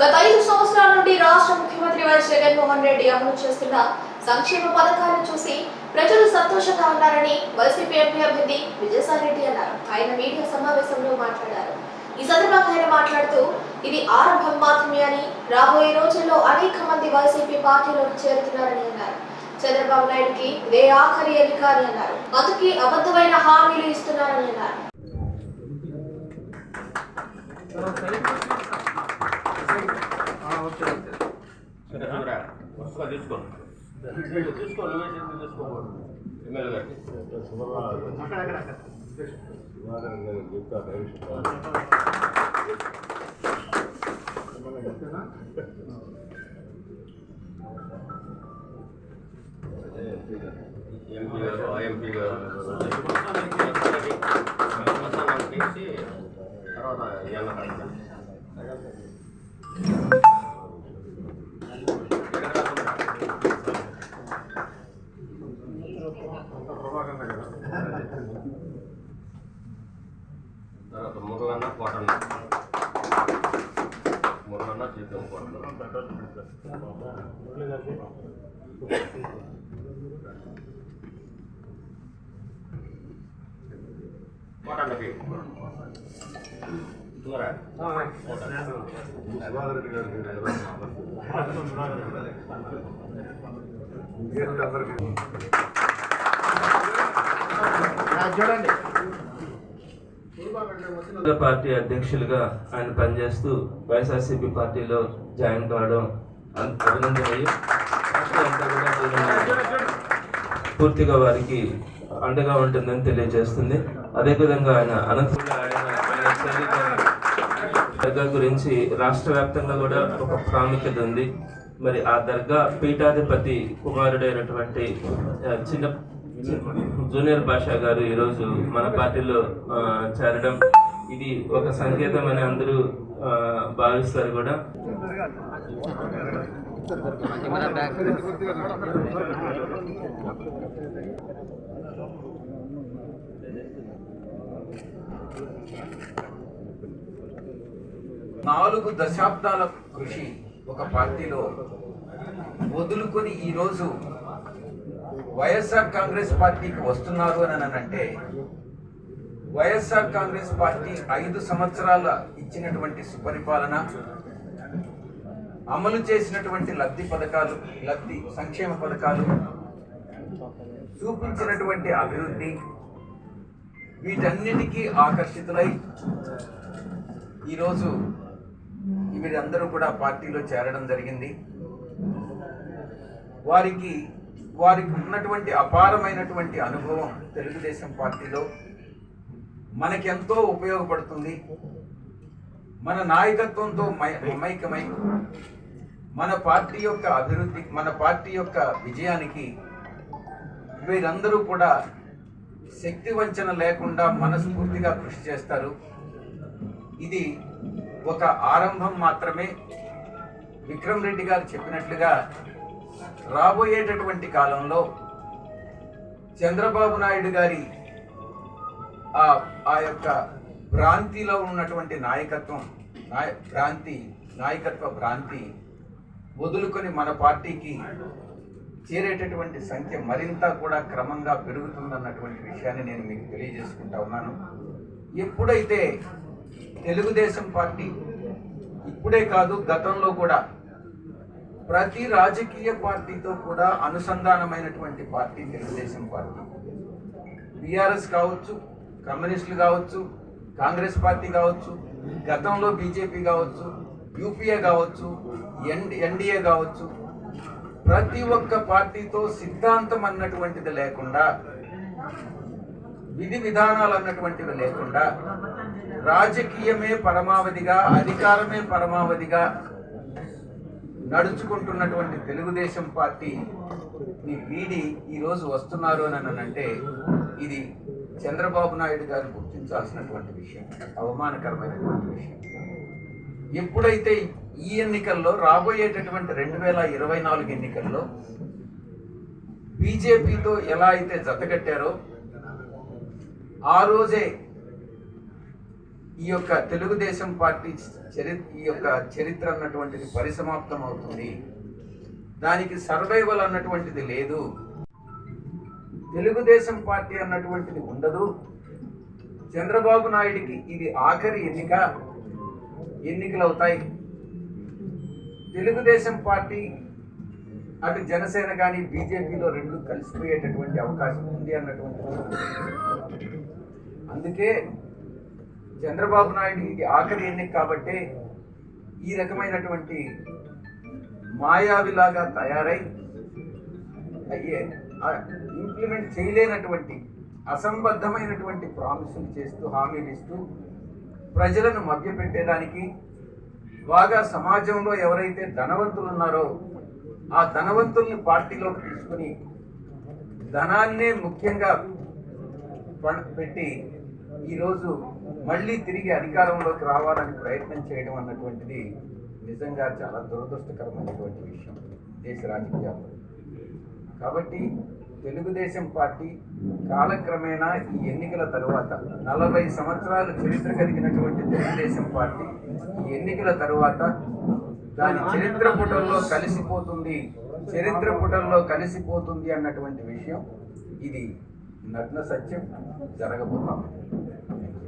గత ఐదు సంవత్సరాల నుండి రాష్ట్ర ముఖ్యమంత్రి వైఎస్ జగన్మోహన్ రెడ్డి అమలు చేస్తున్న సంక్షేమ పథకాలను చూసి ప్రజలు సంతోషంగా ఉన్నారని వైసీపీ ఎంపీ అభ్యర్థి విజయసాయిరెడ్డి అన్నారు. ఆయన మీడియా సమావేశంలో మాట్లాడారు. ఈ సందర్భంగా ఆయన మాట్లాడుతూ ఇది ఆరంభం మాత్రమే అని రాబోయే రోజుల్లో అనేక మంది వైసీపీ పార్టీలోకి చేరుతున్నారని అన్నారు. చంద్రబాబు నాయుడుకి ఇదే ఆఖరి ఎన్నిక అని అన్నారు. అందుకే అబద్ధమైన హామీలు ఇస్తున్నారని అన్నారు. తీసుకో తీసుకో నువ్వే తీసుకోకూడదు ఎమ్మెల్యే గారికి ఎంపీ గారు ఐఎంపీ గారు మురళన్న జీతం కోటన్న చూడండి. పార్టీ అధ్యక్షులుగా ఆయన పనిచేస్తూ వైఎస్ఆర్సీపీ పార్టీలో జాయిన్ కావడం అన్- అభినందనీయం. పూర్తిగా వారికి అండగా ఉంటుందని తెలియజేస్తుంది. అదేవిధంగా ఆయన అనంతపురంలో ఆయన దర్గా గురించి రాష్ట్ర వ్యాప్తంగా కూడా ఒక ప్రాముఖ్యత ఉంది. మరి ఆ దర్గా పీఠాధిపతి కుమారుడైనటువంటి చిన్న జూనియర్ బాషా గారు ఈరోజు మన పార్టీలో చేరడం. ఇది ఒక సంకేతం అని అందరూ భావిస్తారు కూడా. నాలుగు దశాబ్దాల కృషి ఒక పార్టీలో వదులుకొని ఈరోజు వైఎస్ఆర్ కాంగ్రెస్ పార్టీకి వస్తున్నారు అని అంటే వైఎస్ఆర్ కాంగ్రెస్ పార్టీ ఐదు సంవత్సరాల ఇచ్చినటువంటి సుపరిపాలన అమలు చేసినటువంటి లబ్ధి పథకాలు లబ్ధి సంక్షేమ పథకాలు చూపించినటువంటి అభివృద్ధి వీటన్నిటికీ ఆకర్షితులై ఈరోజు వీరందరూ కూడా పార్టీలో చేరడం జరిగింది. వారికి వారికి ఉన్నటువంటి అపారమైనటువంటి అనుభవం తెలుగుదేశం పార్టీలో మనకెంతో ఉపయోగపడుతుంది. మన నాయకత్వంతో మై- మమైకమై మన పార్టీ యొక్క అభివృద్ధి మన పార్టీ యొక్క విజయానికి వీరందరూ కూడా శక్తి వంచన లేకుండా మనస్ఫూర్తిగా కృషి చేస్తారు. ఇది ఒక ఆరంభం మాత్రమే. విక్రమ్ రెడ్డి గారు చెప్పినట్లుగా రాబోయేటటువంటి కాలంలో చంద్రబాబు నాయుడు గారి ఆ ఆ యొక్క భ్రాంతిలో ఉన్నటువంటి నాయకత్వం నాయ భ్రాంతి నాయకత్వ భ్రాంతి వదులుకొని మన పార్టీకి చేరేటటువంటి సంఖ్య మరింత కూడా క్రమంగా పెరుగుతుందన్నటువంటి విషయాన్ని నేను మీకు తెలియజేసుకుంటా ఉన్నాను. ఎప్పుడైతే తెలుగుదేశం పార్టీ ఇప్పుడే కాదు గతంలో కూడా ప్రతి రాజకీయ పార్టీతో కూడా అనుసంధానమైనటువంటి పార్టీ తెలుగుదేశం పార్టీ. బీఆర్ఎస్ కావచ్చు కమ్యూనిస్టులు కావచ్చు కాంగ్రెస్ పార్టీ కావచ్చు గతంలో బీజేపీ కావచ్చు యూపీఏ కావచ్చు ఎన్ ఎన్డీఏ కావచ్చు ప్రతి ఒక్క పార్టీతో సిద్ధాంతం అన్నటువంటిది లేకుండా విధి విధానాలు అన్నటువంటివి లేకుండా రాజకీయమే పరమావధిగా అధికారమే పరమావధిగా నడుచుకుంటున్నటువంటి తెలుగుదేశం పార్టీ వీడి ఈరోజు వస్తున్నారు అని అంటే ఇది చంద్రబాబు నాయుడు గారు గుర్తించాల్సినటువంటి విషయం అవమానకరమైనటువంటి విషయం. ఎప్పుడైతే ఈ ఎన్నికల్లో రాబోయేటటువంటి రెండు వేల ఇరవై నాలుగు ఎన్నికల్లో బీజేపీతో ఎలా అయితే జతకట్టారో ఆ రోజే ఈ యొక్క తెలుగుదేశం పార్టీ చరి ఈ యొక్క చరిత్ర అన్నటువంటిది పరిసమాప్తం అవుతుంది దానికి సర్వైవల్ అన్నటువంటిది లేదు. తెలుగుదేశం పార్టీ అన్నటువంటిది ఉండదు. చంద్రబాబు నాయుడికి ఇది ఆఖరి ఎన్నిక. ఎన్నికలు అవుతాయి తెలుగుదేశం పార్టీ అటు జనసేన కానీ బీజేపీలో రెండు కలిసిపోయేటటువంటి అవకాశం ఉంది అన్నటువంటి అందుకే చంద్రబాబు నాయుడు ఇది ఆఖరి ఎన్నిక కాబట్టి ఈ రకమైనటువంటి మాయావిలాగా తయారై అయ్యే ఇంప్లిమెంట్ చేయలేనటువంటి అసంబద్ధమైనటువంటి ప్రామిసులు చేస్తూ హామీలు ఇస్తూ ప్రజలను మభ్యపెట్టేదానికి బాగా సమాజంలో ఎవరైతే ధనవంతులు ఉన్నారో ఆ ధనవంతుల్ని పార్టీలోకి తీసుకుని ధనాన్నే ముఖ్యంగా పణ- పెట్టి ఈరోజు మళ్ళీ తిరిగి అధికారంలోకి రావాలని ప్రయత్నం చేయడం అన్నటువంటిది నిజంగా చాలా దురదృష్టకరమైనటువంటి విషయం దేశ రాజకీయాల్లో. కాబట్టి తెలుగుదేశం పార్టీ కాలక్రమేణా ఈ ఎన్నికల తరువాత నలభై సంవత్సరాలు చరిత్ర కలిగినటువంటి తెలుగుదేశం పార్టీ ఈ ఎన్నికల తరువాత దాని చరిత్ర పుటల్లో కలిసిపోతుంది చరిత్ర పుటల్లో కలిసిపోతుంది అన్నటువంటి విషయం ఇది నగ్న సత్యం జరగబోతాం